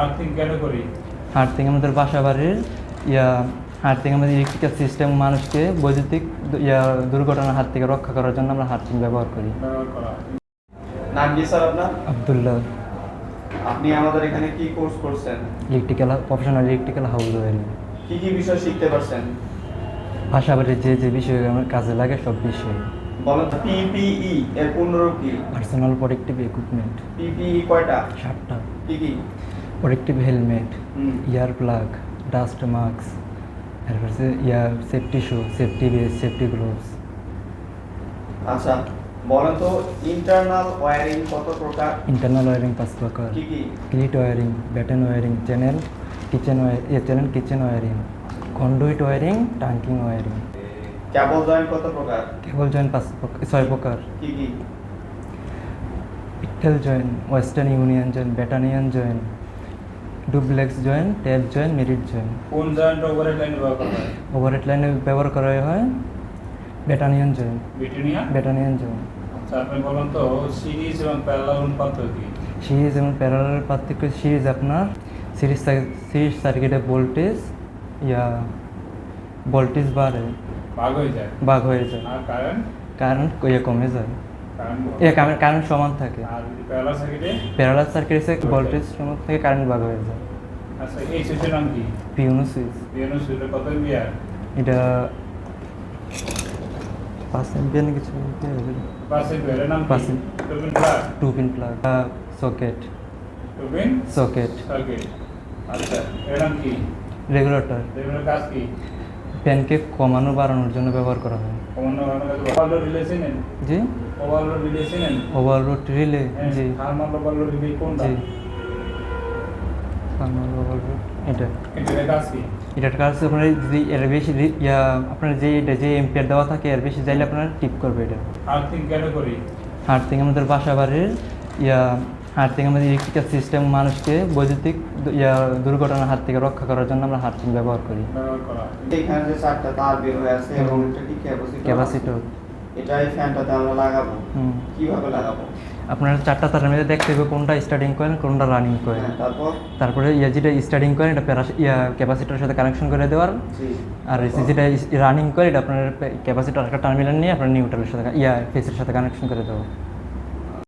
Earthing কেন করি হার্থিং আমাদের বাসা বাড়ির ইয়া হার্থিং আমাদের ইলেকট্রিক্যাল সিস্টেম মানুষকে বৈদ্যুতিক ইয়া দুর্ঘটনার হাত থেকে রক্ষা করার জন্য আমরা হার্থিং ব্যবহার করি। ব্যবহার করা। নাম কি স্যার আপনার? আবদুল্লাহ। আপনি আমাদের এখানে কি কোর্স করছেন? Electrical professional electrical house wiring কি কি বিষয় শিখতে পারছেন? বাসা বাড়ির যে যে বিষয় আমার কাজে লাগে সব বিষয়। বলেন পিপিই এর পূর্ণরূপ কি? পার্সোনাল প্রোটেক্টিভ ইকুইপমেন্ট পিপিই কয়টা? সাতটা। কি কি? Protective helmet. Ear plug dust mask তারপর ইয়ার সেফটি শু সেফটি বেস সেফটি গ্লোভস আচ্ছা বলেন তো ইন্টারনাল ওয়্যারিং কত প্রকার? ইন্টারনাল ওয়ারিং পাঁচ প্রকার। কি কি? Cleat wiring batten wiring channel kitchen wire channel kitchen wiring conduit wiring trunking wiring cable joint কত প্রকার? কেবল জয়েন্ট পাঁচ প্রকার ছয় প্রকার। কি কি? Pigtail joint Western Union joint Britannia joint duplex joint tap joint married joint কোন জয়েন্ট ওভারের লাইন ব্যবহার করা হয়? ওভারহেড লাইনে ব্যবহার করা হয় Britannia joint Britannia Britannia joint আচ্ছা আপনি বলুন তো সিরিজ এবং প্যারালাল অনুপাত কি? সিরিজ এবং প্যারালাল পার্থক্য সিরিজ আপনার। সিরিজ সিরিজ সার্কিটে ভোল্টেজ ইয়া ভোল্টেজ বাড়ে। ভাগ হয়ে যায়। বাঘ হয়ে যায়। আর কারেন্ট কারেন্ট ইয়ে কমে যায়। কারেন্ট কারেন্ট সমান থাকে। আর প্যারালাল সার্কিটে প্যারালাল সার্কিটে ভোল্টেজ সমান থেকে কারেন্ট বাঘ হয়ে যায়। আচ্ছা এই সুইচের নাম কি? পিউনো সুইচ পিয়ানো সুইচের কত এম্পিয়ার এটা পাঁচ এম্পিয়ার কিছু পাঁচ এম্পিয়ার নাম পাঁচ কি M- plug two pin plug socket two pin socket circuit আচ্ছা এর নাম কি? রেগুলেটর এগুলোর কাজ কি? প্যানকে কমানো বাড়ানোর জন্য ব্যবহার করা হয়। জি? ওভারলোড রিলে হ্যাঁ, জি। রিলে জি। এটা। এটার কাজ আপনার যদি এর বেশি রি- আপনার যে এটা যে এম্পিয়ার দেওয়া থাকে এর বেশি চাইলে আপনার টিপ করবে এটা। আর্থিং কেন করি হার্থিং আমাদের বাসা বাড়ির ইয়া হার্থিং আমাদের ইলেকট্রিক্যাল সিস্টেম মানুষকে বৈদ্যুতিক দুর্ঘটনার হাত থেকে রক্ষা করার জন্য আমরা হার্থিং ব্যবহার করি। এখানে যে চারটা তার বের হয়ে আছে এবং এটা কি ক্যাপাসিটর ক্যাপাসিটর এটা এই ফ্যানটাতে আমরা লাগাবো। কীভাবে লাগাবো? আপনার চারটা তারের মধ্যে দেখতে হবে কোনটা স্টার্টিং করেন কোনটা রানিং করেন হ্যাঁ, তারপরে? ইয়া যেটা স্টার্টিং করেন এটা প্যারা ইয়া ক্যাপাসিটারের সাথে কানেকশন করে দেওয়ার। আর? যেটা রানিং করে এটা আপনার ক্যাপাসিটার একটা টার্মিনাল নিয়ে আপনার নিউট্রালের সাথে ইয়া ফেসের সাথে কানেকশন করে দেবো